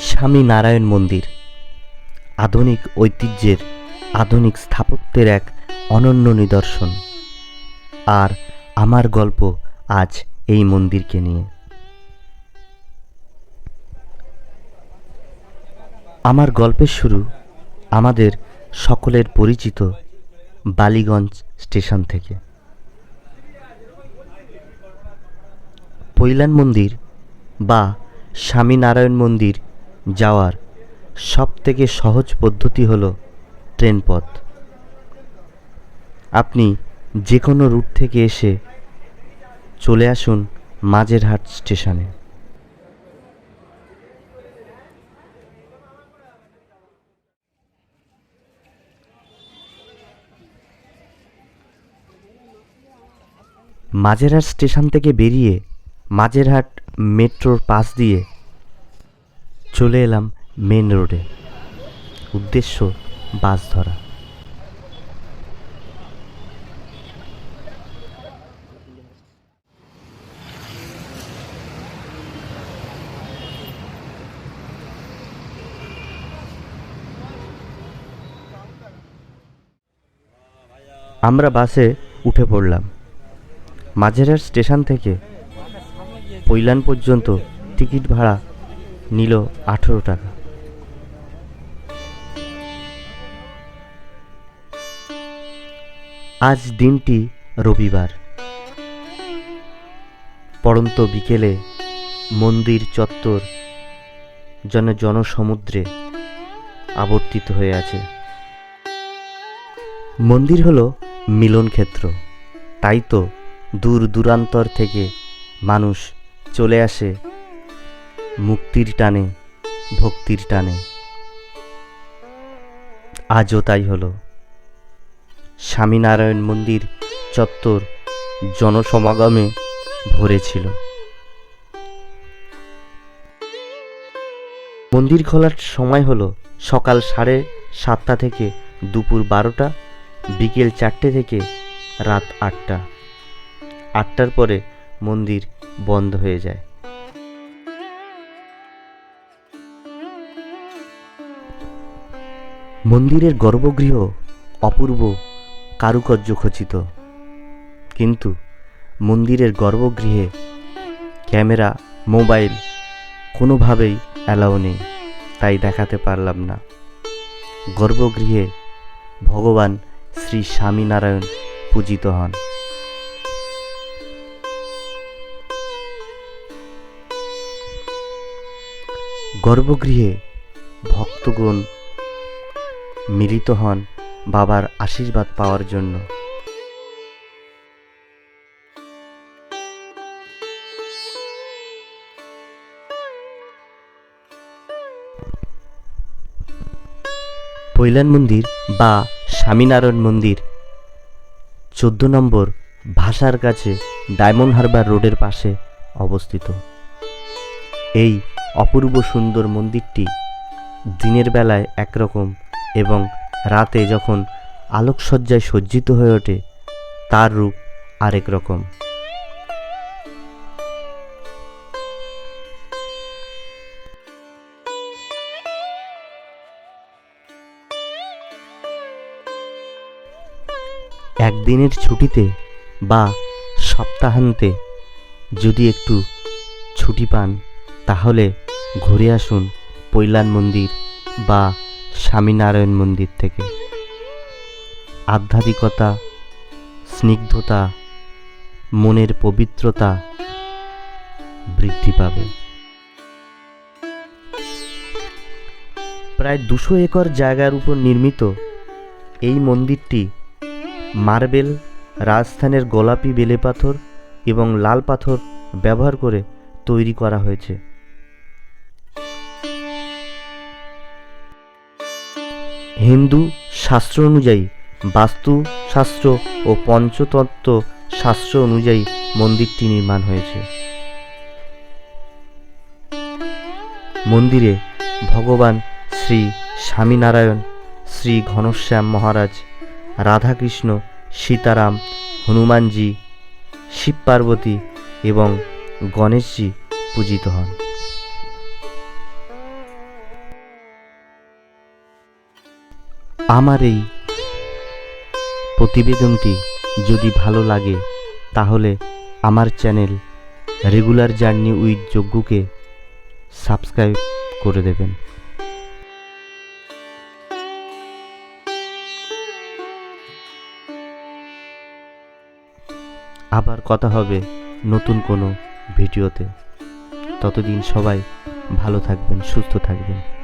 স্বামী নারায়ণ মন্দির। আধুনিক ঐতিহ্যের, আধুনিক স্থাপত্যের এক অনন্য নিদর্শন। আর আমার গল্প আজ এই মন্দিরকে নিয়ে। আমার গল্পের শুরু আমাদের সকলের পরিচিত বালিগঞ্জ স্টেশন থেকে। পৈলান মন্দির বা স্বামীনারায়ণ মন্দির যাওয়ার সব থেকে সহজ পদ্ধতি হল ট্রেন পথ আপনি যে কোনো রুট থেকে এসে চলে আসুন মাঝেরহাট স্টেশনে। মাঝেরহাট স্টেশন থেকে বেরিয়ে মাঝেরহাট মেট্রোর পাশ দিয়ে চলে এলাম মেন রোডে উদ্দেশ্য, বাস ধরা। আমরা বাসে উঠে পড়লাম। মাঝেরহাট স্টেশন থেকে পৈলান পর্যন্ত টিকিট ভাড়া নিল আঠেরো টাকা। আজ দিনটি রবিবার। পড়ন্ত বিকেলে মন্দির চত্বর যেন জনসমুদ্রে আবর্তিত হয়ে আছে। মন্দির হলো মিলন ক্ষেত্র। তাই তো দূর দূরান্তর থেকে মানুষ চলে আসে মুক্তির টানে, ভক্তির টানে। আজও তাই হলো। স্বামীনারায়ণ মন্দির চত্বর জনসমাগমে ভরেছিল মন্দির খোলার সময় হলো সকাল সাড়ে সাতটা থেকে দুপুর বারোটা, বিকেল চারটে থেকে রাত আটটা। আটটার পরে মন্দির বন্ধ হয়ে যায়। মন্দিরের গর্ভগৃহ অপূর্ব কারুকার্য খচিত। কিন্তু মন্দিরের গর্ভগৃহে ক্যামেরা, মোবাইল কোনোভাবেই অ্যালাউ নেই, তাই দেখাতে পারলাম না। গর্ভগৃহে ভগবান শ্রী স্বামীনারায়ণ পূজিত হন। গর্ভগৃহে ভক্তগণ মিলিত হন বাবার আশীর্বাদ পাওয়ার জন্য। পৈলান মন্দির বা স্বামীনারায়ণ মন্দির, চোদ্দ নম্বর ভাষার কাছে ডায়মন্ড হারবার রোডের পাশে অবস্থিত। এই অপূর্ব সুন্দর মন্দিরটি দিনের বেলায় একরকম এবং রাতে যখন আলোকসজ্জায় সজ্জিত হয়ে ওঠে, তার রূপ আরেক রকম। একদিনের ছুটিতে বা সপ্তাহান্তে যদি একটু ছুটি পান, তাহলে ঘুরে আসুন পৈলান মন্দির বা স্বামীনারায়ণ মন্দির থেকে। আধ্যাত্মিকতা, স্নিগ্ধতা, মনের পবিত্রতা বৃদ্ধি পাবে। প্রায় দুশো একর জায়গার উপর নির্মিত এই মন্দিরটি মার্বেল, রাজস্থানের গোলাপি বেলে পাথর এবং লাল পাথর ব্যবহার করে তৈরি করা হয়েছে। হিন্দু শাস্ত্র অনুযায়ী, বাস্তু শাস্ত্র ও পঞ্চতত্ত্ব শাস্ত্র অনুযায়ী মন্দিরটি নির্মাণ হয়েছে। মন্দিরে ভগবান শ্রী স্বামীনারায়ণ, শ্রী ঘনশ্যাম মহারাজ, রাধাকৃষ্ণ, সীতারাম, হনুমানজি, শিব পার্বতী এবং গণেশজি পূজিত হন। আমার এই প্রতিবেদনটি যদি ভালো লাগে, তাহলে আমার চ্যানেল রেগুলার জার্নি উইথ যজ্ঞকে সাবস্ক্রাইব করে দেবেন। আবার কথা হবে নতুন কোনো ভিডিওতে। ততদিন সবাই ভালো থাকবেন, সুস্থ থাকবেন।